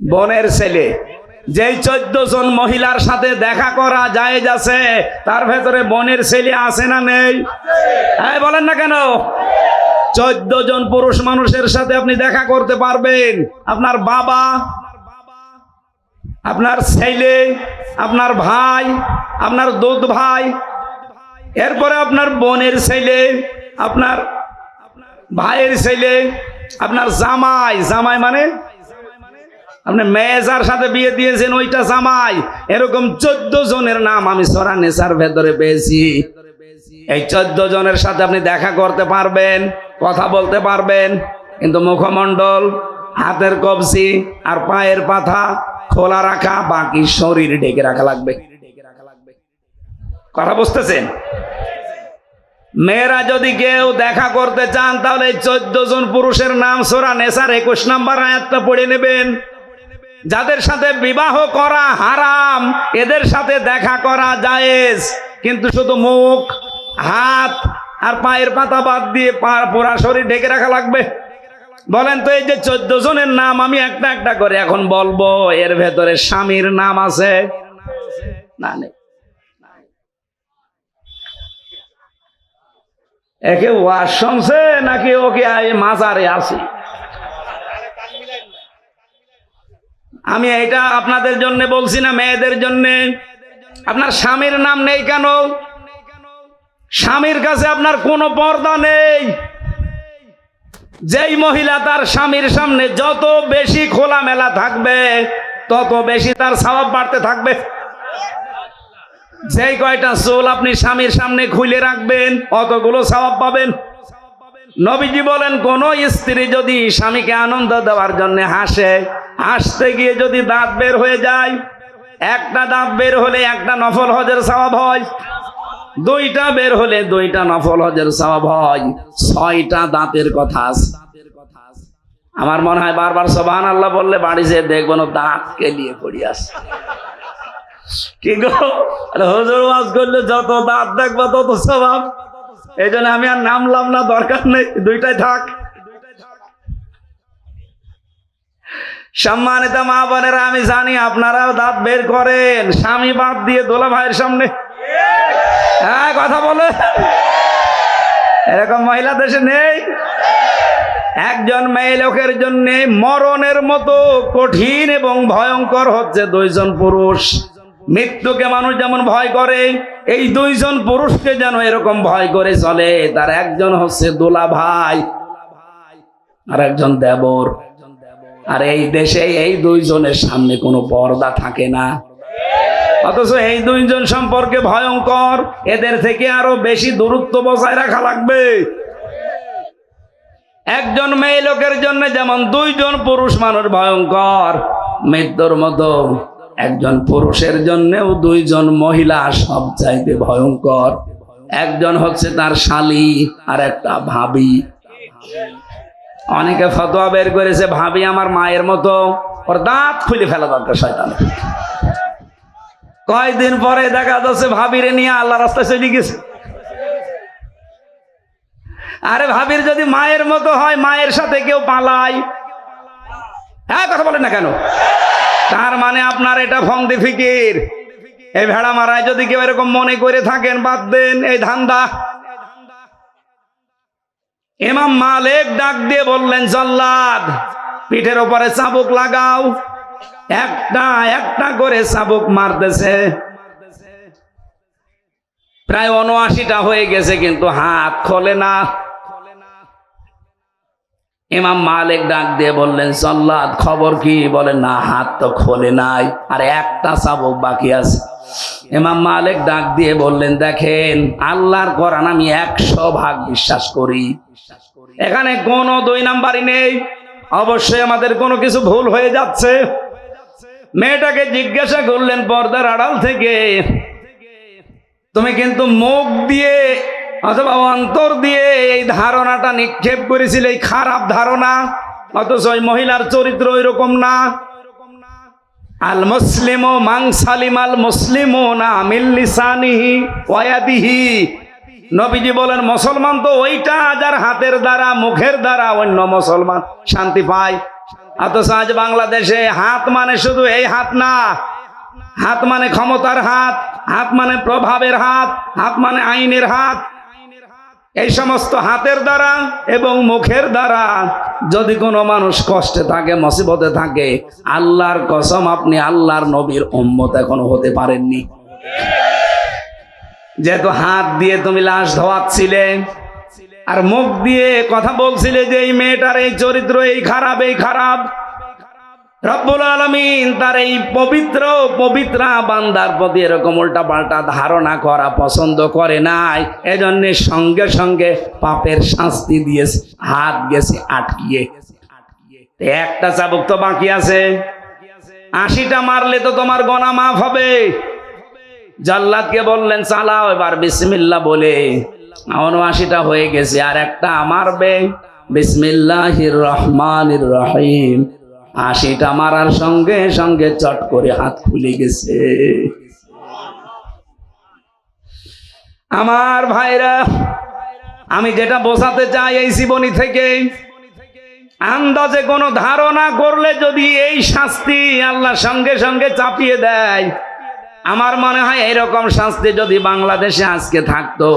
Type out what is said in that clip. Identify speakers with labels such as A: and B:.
A: বোনের ছেলে। যেই চোদ্দ জন মহিলার সাথে দেখা করা যায় যাচ্ছে তার ভেতরে বোনের ছেলে আছে না নেই? হ্যাঁ বলেন না কেন? চোদ্দ জন পুরুষ মানুষের সাথে আপনি দেখা করতে পারবেন। আপনার বাবা, আপনার ছেলে, আপনার ভাই, আপনার দুধ ভাই, এরপরে আপনার বোনের ছেলে, আপনার ভাইয়ের ছেলে, আপনার জামাই। জামাই মানে আপনি মেয়েজার সাথে বিয়ে দিয়েছেন, ওইটা জামাই। এরকম চোদ্দ জনের নাম আমি সরা নেশার ভেতরে পেয়েছি। এই চোদ্দ জনের সাথে আপনি দেখা করতে পারবেন, কথা বলতে পারবেন, কিন্তু মুখমণ্ডল, হাতের কবজি আর পায়ের পাথা খোলা রাখা, বাকি শরীর ঢেকে রাখা লাগবে। কথা বুঝতেছেন? মেয়েরা যদি কেউ দেখা করতে চান, তাহলে চোদ্দ জন পুরুষের নাম সোরা নেশার একুশ নাম্বার আয়াতটা পড়ে নেবেন। যাদের সাথে বিবাহ করা হারাম, এদের সাথে দেখা করা জায়েজ। কিন্তু শুধু মুখ, হাত আর পায়ের পাতা বাদ দিয়ে পা পোড়া শরীর ঢেকে রাখা লাগবে। বলেন তো এই যে চোদ্দ জনের নাম, আমি একটা একটা করে এখন বলব, এর ভেতরে স্বামীর নাম আছে? না নেই। একে ওয়াজ শুনছে নাকি ওকে মাজারে আছে আমি এটা আপনাদের জন্য বলছি না, মেয়েদের জন্য। আপনার স্বামীর নাম নেই কেন? স্বামীর কাছে আপনার কোনো পর্দা নেই। যেই মহিলা তার স্বামীর সামনে যত বেশি খোলামেলা থাকবে, তত বেশি তার স্বভাব বাড়তে থাকবে। যেই কয়টা চুল আপনি স্বামীর সামনে খুলে রাখবেন, অতগুলো স্বভাব পাবেন। নবীজি বলেন, কোন স্ত্রী যদি স্বামীকে আনন্দ দেওয়ার জন্য হাসে, হাসতে গিয়ে যদি দাঁত বের হয়ে যায়, একটা দাঁত বের হলে একটা নফল হজের স্বভাব হয়, দুইটা বের হলে দুইটা নফল হজের স্বভাব হয়, ছয়টা দাঁতের কথা আমার মনে হয় বারবার সোবাহান আল্লাহ বললে বাড়ি যেয়ে দেখব না দাঁতকে নিয়ে পড়ি আসে কি গো? হুজুর, ওয়াজ করলে যত দাঁত দেখব তত স্বভাব। এই জন্য আমি আর নামলাম না, দরকার নেই, দুইটাই থাক। সম্মানিত মা বোনেরা, আমি জানি আপনারাও দাঁত বের করেন, স্বামী বাদ দিয়ে দোলা ভাইয়ের সামনে। হ্যাঁ কথা বলে। এরকম মহিলা দেশে নেই। একজন মেয়ে লোকের জন্য মরণের মতো কঠিন এবং ভয়ঙ্কর হচ্ছে দুইজন পুরুষ। মৃত্যুকে মানুষ যেমন ভয় করে, এই দুইজন পুরুষকে যেন এরকম ভয় করে চলে। তার একজন হচ্ছে দোলা ভাই, আর একজন দেবর। আর এই দেশে এই দুইজনের সামনে কোনো পর্দা থাকে না। অথচ এই দুইজন সম্পর্কে ভয়ঙ্কর, এদের থেকে আরও বেশি দূরত্ব বজায় রাখা লাগবে। একজন মেয়ে লোকের জন্য যেমন দুইজন পুরুষ মানুষ ভয়ঙ্কর, মৃত্যুর মতো একজন পুরুষের জন্যও দুইজন মহিলা সব চাইতে ভয়ঙ্কর। একজন হচ্ছে তার শালি, আর একটা ভাবি। অনেকে ফতোয়া বের করেছে, ভাবি আমার মায়ের মতো, ওর দাঁত খুলে ফেলা দরকার শয়তান কয়দিন পরে দেখা যাচ্ছে ভাবিরে নিয়ে আল্লাহ রাস্তায় চলে গেছে। আরে ভাবির যদি মায়ের মতো হয়, মায়ের সাথে কেউ পালায়। হ্যাঁ কথা বলেন না কেন? তার মানে আপনার এটা ফন্দি ফিকির। এই ভেড়া মারায় যদি কেউ এরকম মনে করে থাকেন, বাদ দেন এই ধান্দা। এমাম মালিক ডাক দিয়ে বললেন, জল্লাদ, পিঠের ওপরে চাবুক লাগাও। একটা একটা করে চাবুক মারতেছে। প্রায় উনআশিটা হয়ে গেছে, কিন্তু হাত খোলে না। ইমাম মালিক ডাক দিয়ে বললেন, সল্লাদ, খবর কি? বলে, না, হাত তো খোলে নাই, আর একটা চাবুক বাকি আছে। ইমাম মালিক ডাক দিয়ে বললেন, দেখেন, আল্লাহর কোরআন আমি একশো ভাগ বিশ্বাস করি। এখানে কোনো দুই নাম্বারই নেই। অবশ্যই আমাদের কোনো কিছু ভুল হয়ে যাচ্ছে। মেয়েটাকে জিজ্ঞাসা করলেন, পর্দার আড়াল থেকে, তুমি কিন্তু মুখ দিয়ে অথবা অন্তর দিয়ে এই ধারণাটা নিক্ষেপ করেছিলে, এই খারাপ ধারণা। অথচ ওই মহিলার চরিত্র ওইরকম না। আল মুসলিম মাংসালিম আল মুসলিম না মিল্লিসানিহি ওয়াদিহি নবীজি বলেন, মুসলমান তো ওইটা যার হাতের দ্বারা, মুখের দ্বারা অন্য মুসলমান শান্তি পায়। অথচ আজ বাংলাদেশে হাত মানে শুধু এই হাত না। হাত মানে ক্ষমতার হাত হাত মানে প্রভাবের হাত হাত মানে আইনের হাত। এই সমস্ত হাতের দ্বারা এবং মুখের দ্বারা যদি কোনো মানুষ কষ্টে থাকে, মসিবতে থাকে, আল্লাহর কসম আপনি আল্লাহর নবীর উম্মত এখনও হতে পারেননি। যেহেতু হাত দিয়ে তুমি লাশ ধোয়াচ্ছিলে আর মুখ দিয়ে কথা বলছিলে যে এই মেয়েটার এই চরিত্র এই খারাপ এই খারাপ রব্বুল আলমিন তার এই পবিত্র, পবিত্রা বান্দার প্রতি এরকম উল্টা পাল্টা ধারণা করা পছন্দ করে নাই। এজন্য সঙ্গে সঙ্গে পাপের শাস্তি দিয়েছে, হাত গেছে, আটকিয়ে একটা চাবুক তো বাকি আছে। আশিটা মারলে তো তোমার গনা মাফ হবে। জাল্লাদকে বললেন, চালাও এবার বিসমিল্লা বলে। উনআশিটা হয়ে গেছে, আর একটা মারবে। বিসমিল্লাহির রহমানির রহিম। আশিটা মারার সঙ্গে সঙ্গে চট করে হাত খুলে গেছে। আমার ভাইরা, আমি যেটা বোঝাতে চাই এই জীবনী থেকে, আন্দাজে কোনো ধারণা করলে যদি এই শাস্তি আল্লাহ সঙ্গে সঙ্গে চাপিয়ে দেয়, আমার মনে হয় এরকম শাস্তি যদি বাংলাদেশে আজকে থাকতো